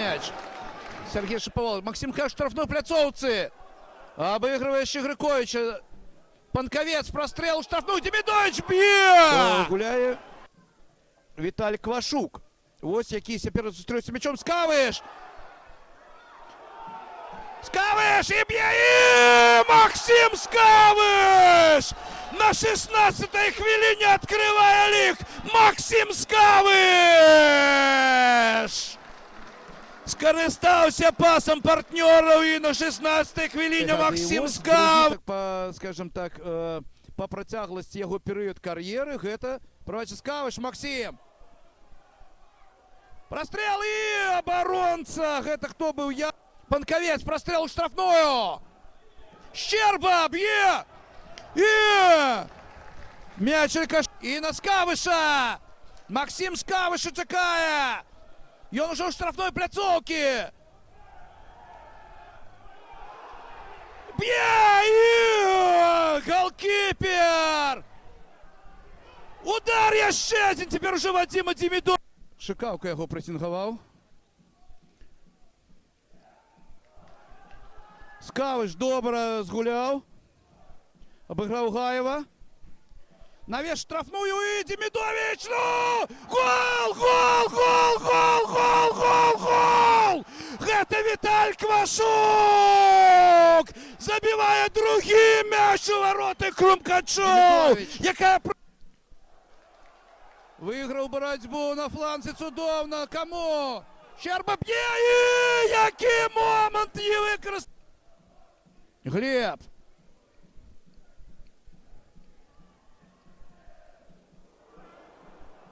Мяч. Сергей Шиповал. Максим Каш в штрафной пляцовцы. Обыгрывая Щегрыковича. Панковец. Прострел в штрафную. Демидович б'є! Гуляє Віталій Квашук. Ось який сапер зустрівся м'ячом. Скавиш! Скавиш і б'є! І Максим Скавиш! На 16-й хвилині відкриває лік Максим Скавиш! Скористався пасом партнерів і на 16-й хвилині Максим Скавиш! По, скажем так, е, по протяглості його період кар'єри, гэта Правача Скавиш Максим. Прострел і оборонца! Гэта хто быў я? Панковец, прострел у штрафную! Щерба б'є! І! Мяч рикош... І на Скавиша! Максим Скавиша чекає! І он уже у штрафной пляцовці! Б'є! І! Голкіпер! Удар яшчэ один! Тепер уже Вадима Демидов! Шикавка його пресінгував. Скавиш добре згуляв. Обіграв Гаєва. Навіс штрафную і Демідович! Ну! Гол! Гол! Гол! Гол! Гол! Гол! Гол! Гэта Віталь Квашук! Забиває другий м'яч у вороти Крумкачов! Яка пр- Виграв боротьбу на фланзі цудовно. Кому? Щерба б'є і який момент її використав. Глеб.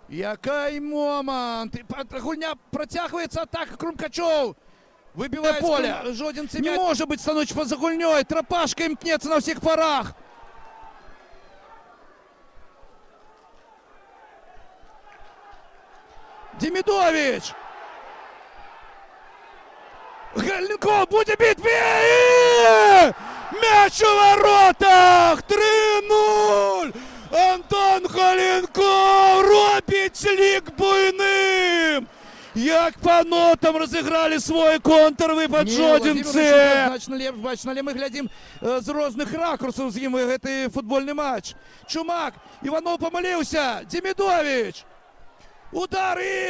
Який момент? І па- Гульня протягується атака Крумкачов. Вибиває поле. Жодин це не може бути стануть поза гульней. Тропашка імкнеться на всіх парах. Демидович! Галенков будет бить! Бей! Мяч у воротах! 3-0! Як по нотам розіграли свой контрвипад жодинці! Значно лепш, бачно, але ми глядім е, з різних ракурсів з ним гэтый футбольний матч. Чумак, Іванов помилився, Демидович! Удар і